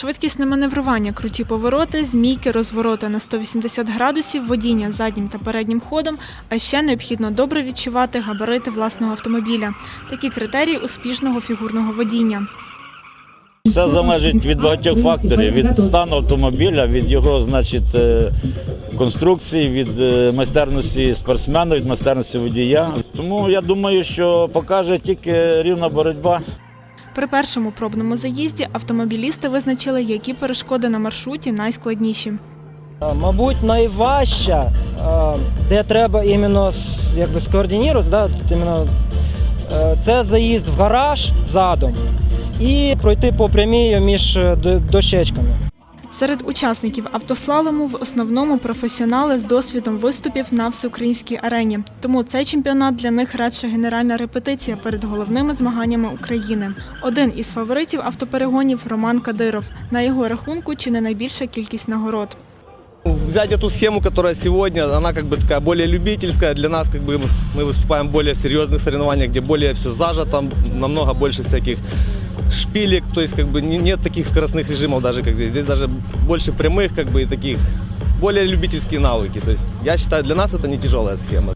Швидкісне маневрування, круті повороти, змійки, розвороти на 180 градусів, водіння заднім та переднім ходом, а ще необхідно добре відчувати габарити власного автомобіля. Такі критерії успішного фігурного водіння. Все залежить від багатьох факторів: від стану автомобіля, від його, значить, е, конструкції, від е, майстерності спортсмена, від майстерності водія. Тому я думаю, що покаже тільки рівна боротьба. При першому пробному заїзді автомобілісти визначили, які перешкоди на маршруті найскладніші. Мабуть, найважча, де треба іменно якби скоординірувати, да, тут іменно, е, це заїзд в гараж задом і пройти по прямій між е, дощечками. Серед учасників автослалому в основному професіонали з досвідом виступів на всеукраїнській арені. Тому цей чемпіонат для них радше генеральна репетиція перед головними змаганнями України. Один із фаворитів автоперегонів Роман Кадиров. На його рахунку чи не найбільша кількість нагород. взять эту схему, которая сегодня, она как бы такая более любительская. Для нас как бы мы выступаем более в серьезных соревнованиях, где более все зажато, намного больше всяких шпилек, то есть как бы не- нет таких скоростных режимов даже как здесь. Здесь даже больше прямых как бы и таких более любительские навыки. То есть я считаю, для нас это не тяжелая схема.